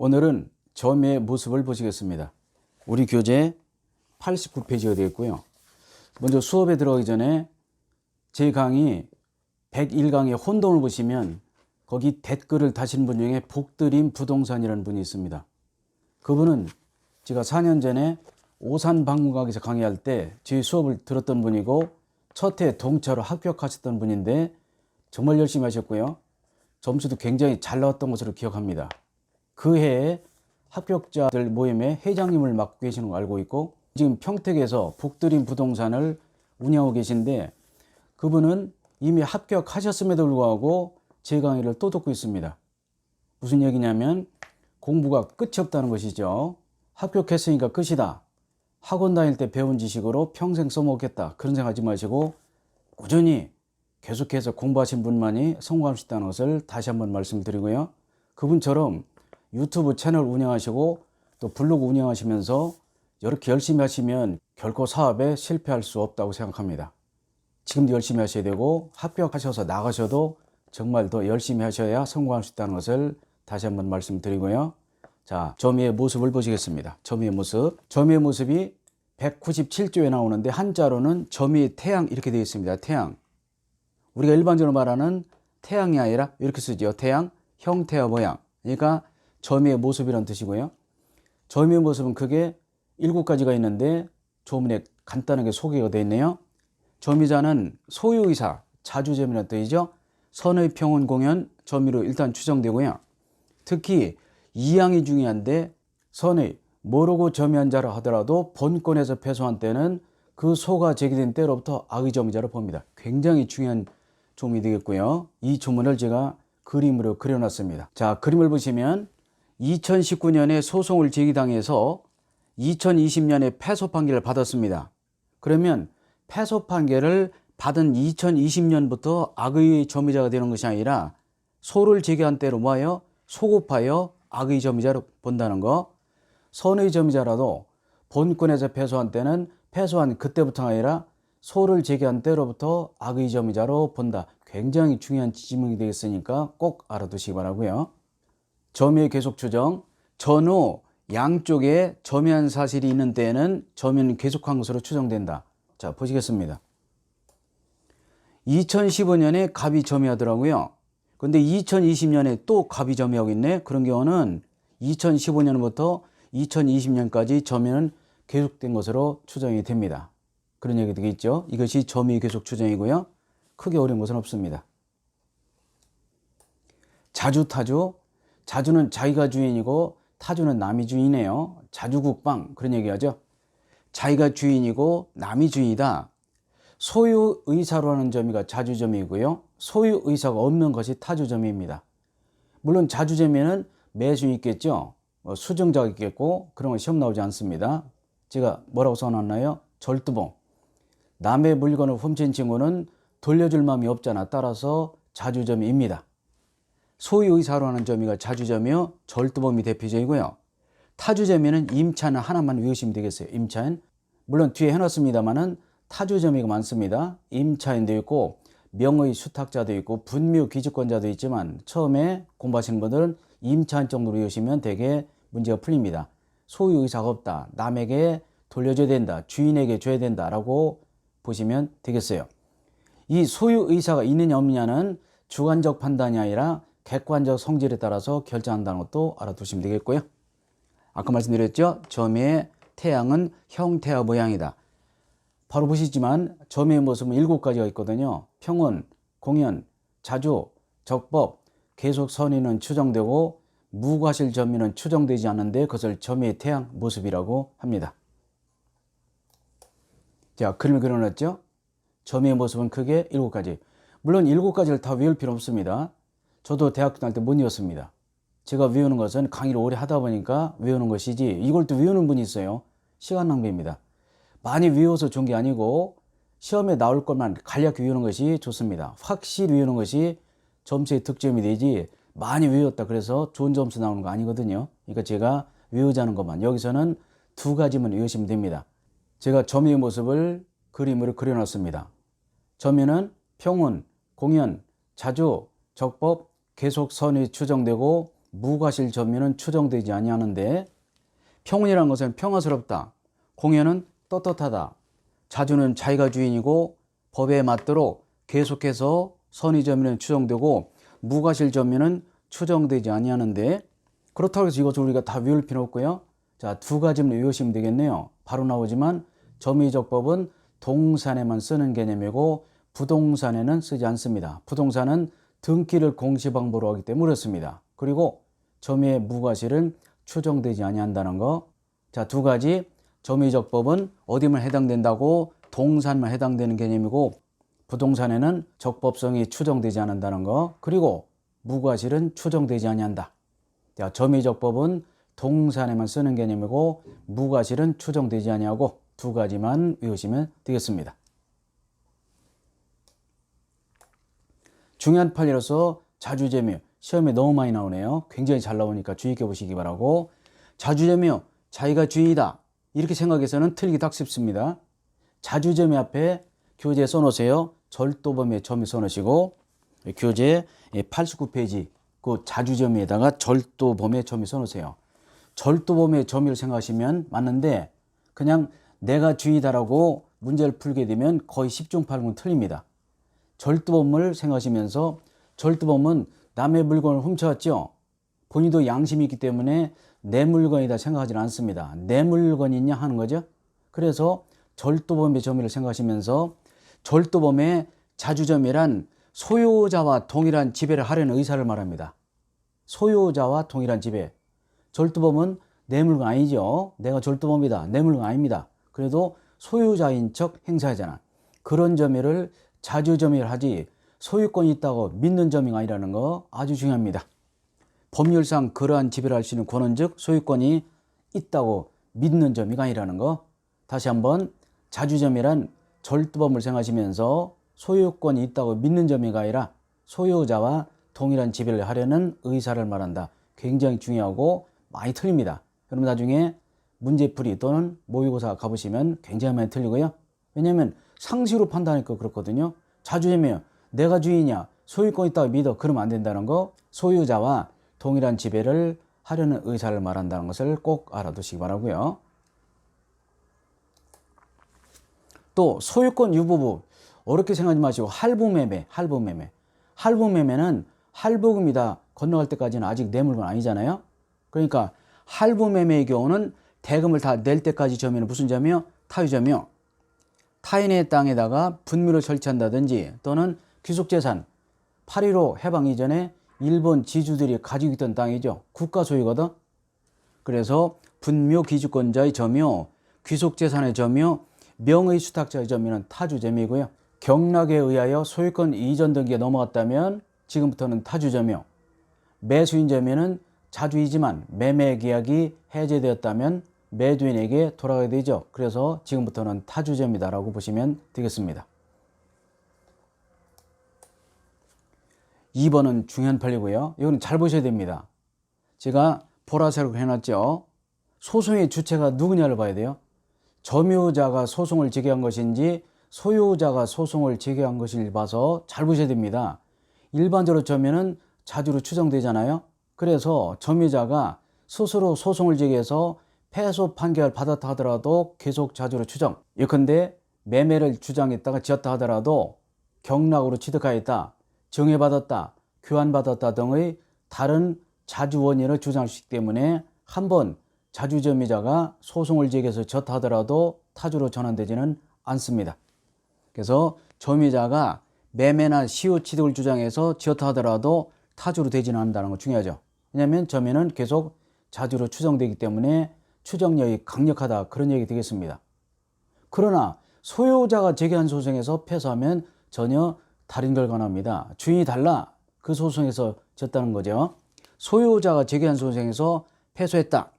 오늘은 점의 모습을 보시겠습니다. 우리 교재 89페이지가 되어 있고요. 먼저 수업에 들어가기 전에 제 강의 101강의 혼돈을 보시면 거기 댓글을 다신 분 중에 복드림 부동산이라는 분이 있습니다. 그분은 제가 4년 전에 오산 박물관에서 강의할 때 제 수업을 들었던 분이고 첫 해 동차로 합격하셨던 분인데 정말 열심히 하셨고요. 점수도 굉장히 잘 나왔던 것으로 기억합니다. 그 해에 합격자들 모임의 회장님을 맡고 계시는 거 알고 있고 지금 평택에서 복드림 부동산을 운영하고 계신데 그분은 이미 합격하셨음에도 불구하고 제 강의를 또 듣고 있습니다. 무슨 얘기냐면 공부가 끝이 없다는 것이죠. 합격했으니까 끝이다. 학원 다닐 때 배운 지식으로 평생 써먹겠다. 그런 생각하지 마시고 꾸준히 계속해서 공부하신 분만이 성공할 수 있다는 것을 다시 한번 말씀드리고요. 그분처럼 유튜브 채널 운영하시고 또 블로그 운영하시면서 이렇게 열심히 하시면 결코 사업에 실패할 수 없다고 생각합니다. 지금도 열심히 하셔야 되고 합격하셔서 나가셔도 정말 더 열심히 하셔야 성공할 수 있다는 것을 다시 한번 말씀드리고요. 자, 점의 모습을 보시겠습니다. 점의 모습. 점의 모습이 197조에 나오는데 한자로는 점의 태양 이렇게 되어 있습니다. 태양. 우리가 일반적으로 말하는 태양이 아니라 이렇게 쓰죠. 태양, 형태와 모양. 그러니까 점의 모습이란 뜻이고요. 점의 모습은 크게 일곱 가지가 있는데 조문에 간단하게 소개가 되어 있네요. 점의자는 소유의사, 자주점이라는 뜻이죠. 선의 평온 공연 점의로 일단 추정되고요. 특히 이양이 중요한데 선의 모르고 점의한 자라 하더라도 본권에서 패소한 때는 그 소가 제기된 때로부터 악의 점의자로 봅니다. 굉장히 중요한 조문이 되겠고요. 이 조문을 제가 그림으로 그려놨습니다. 자, 그림을 보시면 2019년에 소송을 제기당해서 2020년에 패소 판결을 받았습니다. 그러면 패소 판결을 받은 2020년부터 악의 점의자가 되는 것이 아니라 소를 제기한 때로 뭐예요? 소급하여 악의 점의자로 본다는 거. 선의 점의자라도 본권에서 패소한 때는 패소한 그때부터 아니라 소를 제기한 때로부터 악의 점의자로 본다. 굉장히 중요한 지문이 되겠으니까 꼭 알아두시기 바라고요. 점의 계속 추정. 전후 양쪽에 점유한 사실이 있는 때에는 점유는 계속한 것으로 추정된다. 자, 보시겠습니다. 2015년에 갑이 점유하더라고요. 근데 2020년에 또 갑이 점유하고 있네. 그런 경우는 2015년부터 2020년까지 점유는 계속된 것으로 추정이 됩니다. 그런 얘기 되겠죠. 이것이 점유 계속 추정이고요. 크게 어려운 것은 없습니다. 자주 타주. 자주는 자기가 주인이고 타주는 남이 주인이에요. 자주국방 그런 얘기하죠. 자기가 주인이고 남이 주인이다. 소유 의사로 하는 점이가 자주점이고요. 소유 의사가 없는 것이 타주점입니다. 물론 자주점에는 매수 있겠죠. 뭐 수정자가 있겠고 그런 건 시험 나오지 않습니다. 제가 뭐라고 써놨나요? 절두봉. 남의 물건을 훔친 친구는 돌려줄 마음이 없잖아. 따라서 자주점입니다. 소유 의 사로 하는 점이가 자주점이요. 절두범이 대표적이고요. 타주점에는 임차는 하나만 외우시면 되겠어요. 임차인. 물론 뒤에 해놨습니다만은 타주점이가 많습니다. 임차인도 있고 명의 수탁자도 있고 분묘 기득권자도 있지만 처음에 공부하시는 분들은 임차인 정도로 외우시면 되게 문제가 풀립니다. 소유 의사가 없다. 남에게 돌려줘야 된다. 주인에게 줘야 된다라고 보시면 되겠어요. 이 소유 의사가 있느냐 없느냐는 주관적 판단이 아니라 객관적 성질에 따라서 결정한다는 것도 알아두시면 되겠고요. 아까 말씀드렸죠. 점의 태양은 형태와 모양이다. 바로 보시지만 점의 모습은 일곱 가지가 있거든요. 평온, 공연, 자주, 적법, 계속 선의는 추정되고 무과실 점유는 추정되지 않는데 그것을 점의 태양 모습이라고 합니다. 자, 그림을 그려놨죠? 점의 모습은 크게 일곱 가지. 물론 일곱 가지를 다 외울 필요 없습니다. 저도 대학교 다닐 때 못 외웠습니다. 제가 외우는 것은 강의를 오래 하다 보니까 외우는 것이지 이걸 또 외우는 분이 있어요. 시간 낭비입니다. 많이 외워서 좋은 게 아니고 시험에 나올 것만 간략히 외우는 것이 좋습니다. 확실히 외우는 것이 점수의 득점이 되지 많이 외웠다 그래서 좋은 점수 나오는 거 아니거든요. 그러니까 제가 외우자는 것만 여기서는 두 가지만 외우시면 됩니다. 제가 점유의 모습을 그림으로 그려놨습니다. 점유는 평온, 공연, 자주, 적법, 계속 선이 추정되고 무과실 점유는 추정되지 아니하는데 평온이라는 것은 평화스럽다. 공연은 떳떳하다. 자주는 자기가 주인이고 법에 맞도록 계속해서 선의 점유는 추정되고 무과실 점유는 추정되지 아니하는데 그렇다고 해서 이것을 우리가 다 외울 필요 없고요. 자, 두 가지만 외우시면 되겠네요. 바로 나오지만 점의적법은 동산에만 쓰는 개념이고 부동산에는 쓰지 않습니다. 부동산은 등기를 공시방법으로 하기 때문에 그렇습니다. 그리고 점의 무과실은 추정되지 아니한다는 거. 자, 두 가지 점의적법은 어디만 해당된다고 동산만 해당되는 개념이고 부동산에는 적법성이 추정되지 않는다는 거. 그리고 무과실은 추정되지 아니한다. 자, 점의적법은 동산에만 쓰는 개념이고 무과실은 추정되지 아니하고 두 가지만 외우시면 되겠습니다. 중요한 판이라서 자주제며 시험에 너무 많이 나오네요. 굉장히 잘 나오니까 주의 있게 보시기 바라고 자주제며 자기가 주인이다 이렇게 생각해서는 틀리기 딱 쉽습니다. 자주제며 앞에 교재 써놓으세요. 절도범의 점이 써놓으시고 교재 89페이지 그 자주점에다가 절도범의 점이 써놓으세요. 절도범의 점을 생각하시면 맞는데 그냥 내가 주의다라고 문제를 풀게 되면 거의 10중 8군 틀립니다. 절도범을 생각하시면서 절도범은 남의 물건을 훔쳐왔죠. 본인도 양심이 있기 때문에 내 물건이다 생각하지는 않습니다. 내 물건이냐 하는 거죠. 그래서 절도범의 점유를 생각하시면서 절도범의 자주점이란 소유자와 동일한 지배를 하려는 의사를 말합니다. 소유자와 동일한 지배. 절도범은 내 물건 아니죠. 내가 절도범이다. 내 물건 아닙니다. 그래도 소유자인 척 행사하잖아. 그런 점유를 자주점유를 하지 소유권이 있다고 믿는 점이 아니라는 거 아주 중요합니다. 법률상 그러한 지배를 할 수 있는 권한 즉 소유권이 있다고 믿는 점이 아니라는 거 다시 한번 자주점이란 절도범을 생각하시면서 소유권이 있다고 믿는 점이 아니라 소유자와 동일한 지배를 하려는 의사를 말한다. 굉장히 중요하고 많이 틀립니다. 여러분 나중에 문제풀이 또는 모의고사 가보시면 굉장히 많이 틀리고요. 왜냐하면 상식으로 판단하니까 그렇거든요. 자주점이에요. 내가 주인이야. 소유권 있다고 믿어. 그러면 안 된다는 거. 소유자와 동일한 지배를 하려는 의사를 말한다는 것을 꼭 알아두시기 바라고요. 또 소유권 유보부 어렵게 생각하지 마시고 할부매매, 할부매매. 할부매매는 할부금이다 건너갈 때까지는 아직 내 물건 아니잖아요. 그러니까 할부매매의 경우는 대금을 다 낼 때까지 점유는 무슨 점이요? 타유점이요. 타인의 땅에다가 분묘를 설치한다든지 또는 귀속재산 8.15 해방 이전에 일본 지주들이 가지고 있던 땅이죠. 국가 소유거든. 그래서 분묘 기주권자의 점유, 귀속재산의 점유, 명의 수탁자의 점유는 타주점이고요. 경락에 의하여 소유권 이전 등기에 넘어갔다면 지금부터는 타주점유, 매수인 점유는 자주이지만 매매 계약이 해제되었다면 매도인에게 돌아가야 되죠. 그래서 지금부터는 타주점이다라고 보시면 되겠습니다. 2번은 중요한 판이고요. 이거는 잘 보셔야 됩니다. 제가 보라색으로 해놨죠. 소송의 주체가 누구냐를 봐야 돼요. 점유자가 소송을 제기한 것인지 소유자가 소송을 제기한 것을 봐서 잘 보셔야 됩니다. 일반적으로 점유는 자주로 추정되잖아요. 그래서 점유자가 스스로 소송을 제기해서 패소 판결 받았다 하더라도 계속 자주로 추정. 예컨대 매매를 주장했다가 지었다 하더라도 경락으로 취득하였다, 정해받았다, 교환받았다 등의 다른 자주 원인을 주장할 수 있기 때문에 한 번 자주점유자가 소송을 제기해서 졌다 하더라도 타주로 전환되지는 않습니다. 그래서 점유자가 매매나 시효 취득을 주장해서 지었다 하더라도 타주로 되지는 않는다는 거 중요하죠. 왜냐하면 점유는 계속 자주로 추정되기 때문에 추정력이 강력하다 그런 얘기 되겠습니다. 그러나 소유자가 제기한 소송에서 패소하면 전혀 다른 결과납니다. 주인이 달라 그 소송에서 졌다는 거죠. 소유자가 제기한 소송에서 패소했다.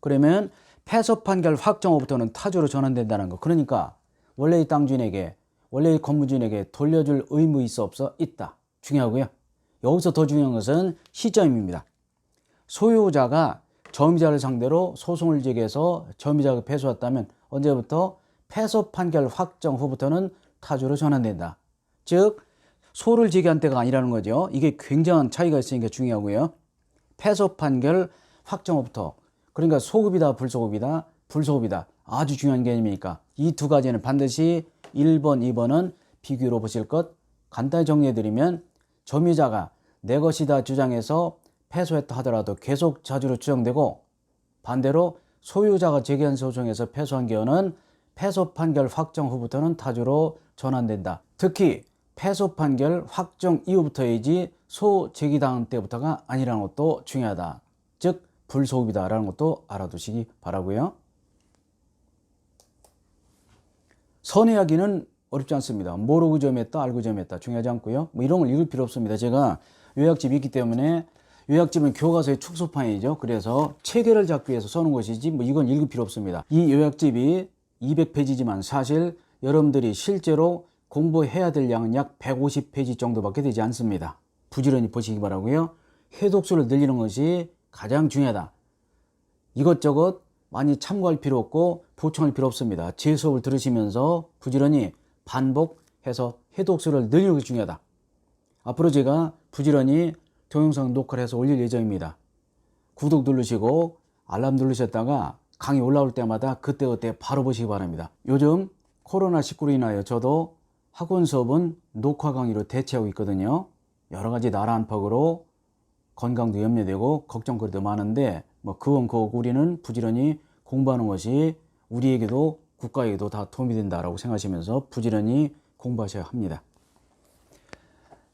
그러면 패소 판결 확정 후부터는 타주로 전환된다는 거. 그러니까 원래 의 땅 주인에게 원래 의 건물 주인에게 돌려줄 의무 있어 없어 있다. 중요하고요. 여기서 더 중요한 것은 시점입니다. 소유자가 점유자를 상대로 소송을 제기해서 점유자가 패소했다면 언제부터 패소 판결 확정 후부터는 타주로 전환된다. 즉 소를 제기한 때가 아니라는 거죠. 이게 굉장한 차이가 있으니까 중요하고요. 패소 판결 확정부터 그러니까 소급이다 불소급이다 불소급이다 아주 중요한 개념이니까 이 두 가지는 반드시 1번 2번은 비교로 보실 것 간단히 정리해드리면 점유자가 내 것이다 주장해서 패소했다 하더라도 계속 자주로 추정되고 반대로 소유자가 제기한 소송에서 패소한 경우는 패소 판결 확정 후부터는 타주로 전환된다. 특히 패소 판결 확정 이후부터이지 소 제기당 때부터가 아니라는 것도 중요하다. 즉 불소급이다라는 것도 알아두시기 바라고요. 선의하기는 어렵지 않습니다. 모르고 점했다, 알고 점했다 중요하지 않고요. 뭐 이런 걸 읽을 필요 없습니다. 제가 요약집이 있기 때문에 요약집은 교과서의 축소판이죠. 그래서 체계를 잡기 위해서 써놓은 것이지 뭐 이건 읽을 필요 없습니다. 이 요약집이 200페이지지만 사실 여러분들이 실제로 공부해야 될 양은 약 150페이지 정도밖에 되지 않습니다. 부지런히 보시기 바라고요. 해독수를 늘리는 것이 가장 중요하다. 이것저것 많이 참고할 필요 없고 보충할 필요 없습니다. 제 수업을 들으시면서 부지런히 반복해서 해독수를 늘리는 것이 중요하다. 앞으로 제가 부지런히 동영상 녹화를 해서 올릴 예정입니다. 구독 누르시고 알람 누르셨다가 강의 올라올 때마다 그때그때 바로 보시기 바랍니다. 요즘 코로나19로 인하여 저도 학원 수업은 녹화 강의로 대체하고 있거든요. 여러 가지 나라 안팎으로 건강도 염려되고 걱정거리도 많은데 뭐 그건 그거고 우리는 부지런히 공부하는 것이 우리에게도 국가에게도 다 도움이 된다라고 생각하시면서 부지런히 공부하셔야 합니다.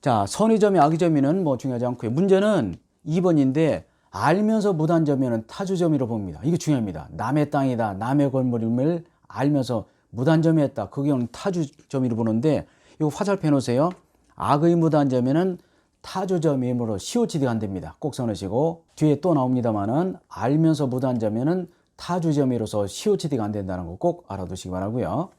자, 선의점이 악의점이는 뭐 중요하지 않고요. 문제는 2번인데 알면서 무단점유는 타주점유로 봅니다. 이게 중요합니다. 남의 땅이다, 남의 건물임을 알면서 무단점유했다. 그 경우는 타주점유로 보는데 이거 화살표 놓으세요. 악의 무단점유는 타주점유로 COCD가 안 됩니다. 꼭 써놓으시고 뒤에 또 나옵니다만은 알면서 무단점유는 타주점유로서 COCD가 안 된다는 거 꼭 알아두시기 바라고요.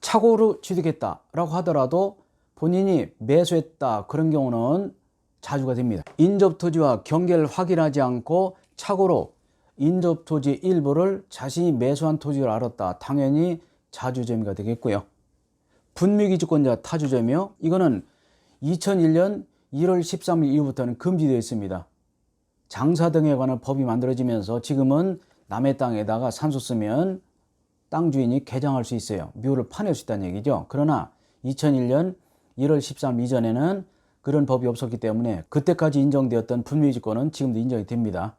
착오로 취득했다라고 하더라도 본인이 매수했다 그런 경우는 자주가 됩니다. 인접토지와 경계를 확인하지 않고 착오로 인접토지 일부를 자신이 매수한 토지를 알았다. 당연히 자주점유가 되겠고요. 분묘기주권자 타주점이요. 이거는 2001년 1월 13일 이후부터는 금지되어 있습니다. 장사 등에 관한 법이 만들어지면서 지금은 남의 땅에다가 산소 쓰면 땅 주인이 개장할 수 있어요. 묘를 파낼 수 있다는 얘기죠. 그러나 2001년 1월 13일 이전에는 그런 법이 없었기 때문에 그때까지 인정되었던 분묘기지권은 지금도 인정이 됩니다.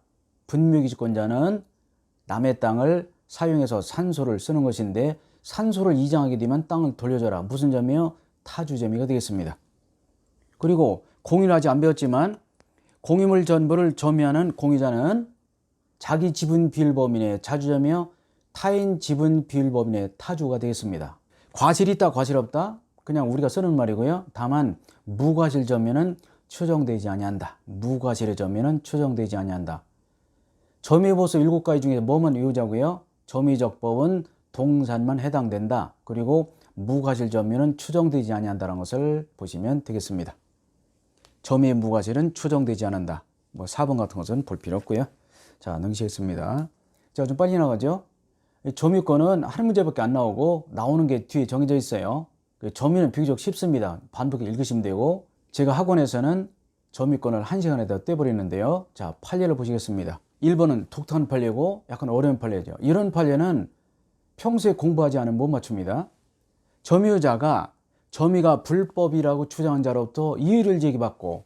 분묘기지권자는 남의 땅을 사용해서 산소를 쓰는 것인데 산소를 이장하게 되면 땅을 돌려줘라. 무슨 점이요? 타주점이가 되겠습니다. 그리고 공유를 아직 안 배웠지만 공유물 전부를 점유하는 공유자는 자기 지분 비율범인의 자주점이요 타인 지분 비율법인의 타주가 되겠습니다. 과실이 있다, 과실 없다? 그냥 우리가 쓰는 말이고요. 다만 무과실 점유는 추정되지 아니한다. 무과실의 점유는 추정되지 아니한다. 점유보수 7가지 중에 뭐만 외우자고요? 점유적법은 동산만 해당된다. 그리고 무과실 점유는 추정되지 아니한다는 것을 보시면 되겠습니다. 점유의 무과실은 추정되지 않는다. 뭐 4번 같은 것은 볼 필요 없고요. 자, 능시했습니다. 자, 좀 빨리 나가죠? 점유권은 한 문제밖에 안 나오고 나오는 게 뒤에 정해져 있어요. 그 점유는 비교적 쉽습니다. 반복해 읽으시면 되고 제가 학원에서는 점유권을 한 시간에 다 떼버리는데요. 자, 판례를 보시겠습니다. 1번은 독특한 판례고 약간 어려운 판례죠. 이런 판례는 평소에 공부하지 않으면 못 맞춥니다. 점유자가 점유가 불법이라고 주장한 자로부터 이의를 제기받고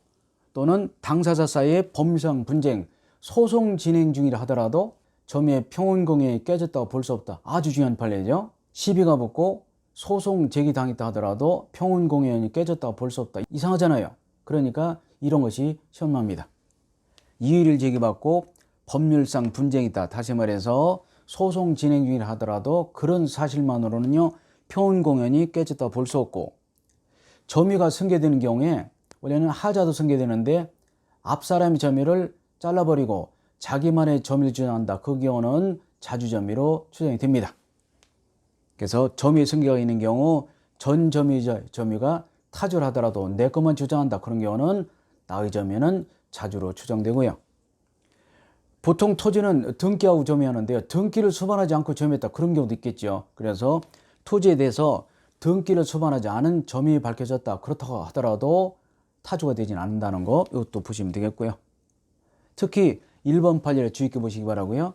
또는 당사자 사이의 법률상 분쟁, 소송 진행 중이라 하더라도 점유의 평온공연이 깨졌다고 볼 수 없다. 아주 중요한 판례죠. 시비가 붙고 소송 제기당했다 하더라도 평온공연이 깨졌다고 볼 수 없다. 이상하잖아요. 그러니까 이런 것이 현마입니다. 이의를 제기받고 법률상 분쟁이 있다. 다시 말해서 소송 진행 중이라 하더라도 그런 사실만으로는요. 평온공연이 깨졌다고 볼 수 없고 점유가 승계되는 경우에 원래는 하자도 승계되는데 앞사람이 점유를 잘라버리고 자기만의 점유를 주장한다. 그 경우는 자주점유로 추정이 됩니다. 그래서 점유 승계가 있는 경우 전 점유자 점유가 타주를 하더라도 내 것만 주장한다. 그런 경우는 나의 점유는 자주로 추정되고요. 보통 토지는 등기하고 점유하는데요. 등기를 수반하지 않고 점유했다. 그런 경우도 있겠죠. 그래서 토지에 대해서 등기를 수반하지 않은 점유이 밝혀졌다. 그렇다고 하더라도 타주가 되진 않는다는 거 이것도 보시면 되겠고요. 특히 1번 판례를 주의 깊게 보시기 바라고요.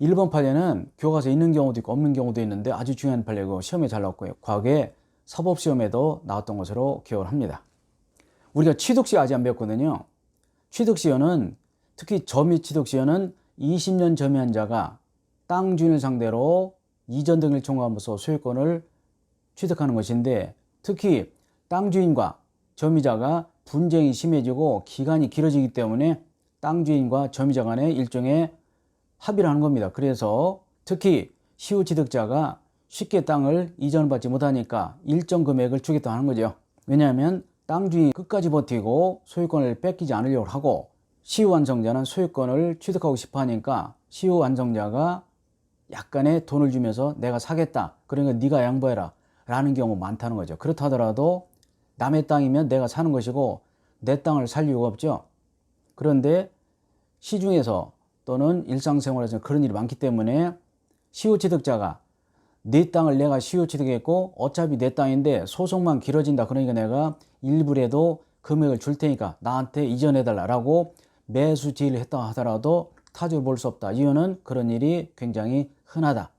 1번 판례는 교과서에 있는 경우도 있고 없는 경우도 있는데 아주 중요한 판례고 시험에 잘 나왔고요. 과거에 사법시험에도 나왔던 것으로 기억을 합니다. 우리가 취득시 아직 안 배웠거든요. 취득시효는 특히 점유 취득시효는 20년 점유한 자가 땅 주인을 상대로 이전 등을 청구함으로써 소유권을 취득하는 것인데 특히 땅 주인과 점유자가 분쟁이 심해지고 기간이 길어지기 때문에 땅 주인과 점유자 간에 일종의 합의를 하는 겁니다. 그래서 특히 시효 취득자가 쉽게 땅을 이전받지 못하니까 일정 금액을 주겠다 하는 거죠. 왜냐하면 땅 주인이 끝까지 버티고 소유권을 뺏기지 않으려고 하고 시효 완성자는 소유권을 취득하고 싶어 하니까 시효 완성자가 약간의 돈을 주면서 내가 사겠다. 그러니까 네가 양보해라. 라는 경우 많다는 거죠. 그렇다 하더라도 남의 땅이면 내가 사는 것이고 내 땅을 살 이유가 없죠. 그런데 시중에서 또는 일상생활에서 그런 일이 많기 때문에 시효취득자가 내 땅을 내가 시효취득했고 어차피 내 땅인데 소송만 길어진다. 그러니까 내가 일부라도 금액을 줄 테니까 나한테 이전해달라라고 매수 지의를 했다 하더라도 타주를 볼 수 없다. 이유는 그런 일이 굉장히 흔하다.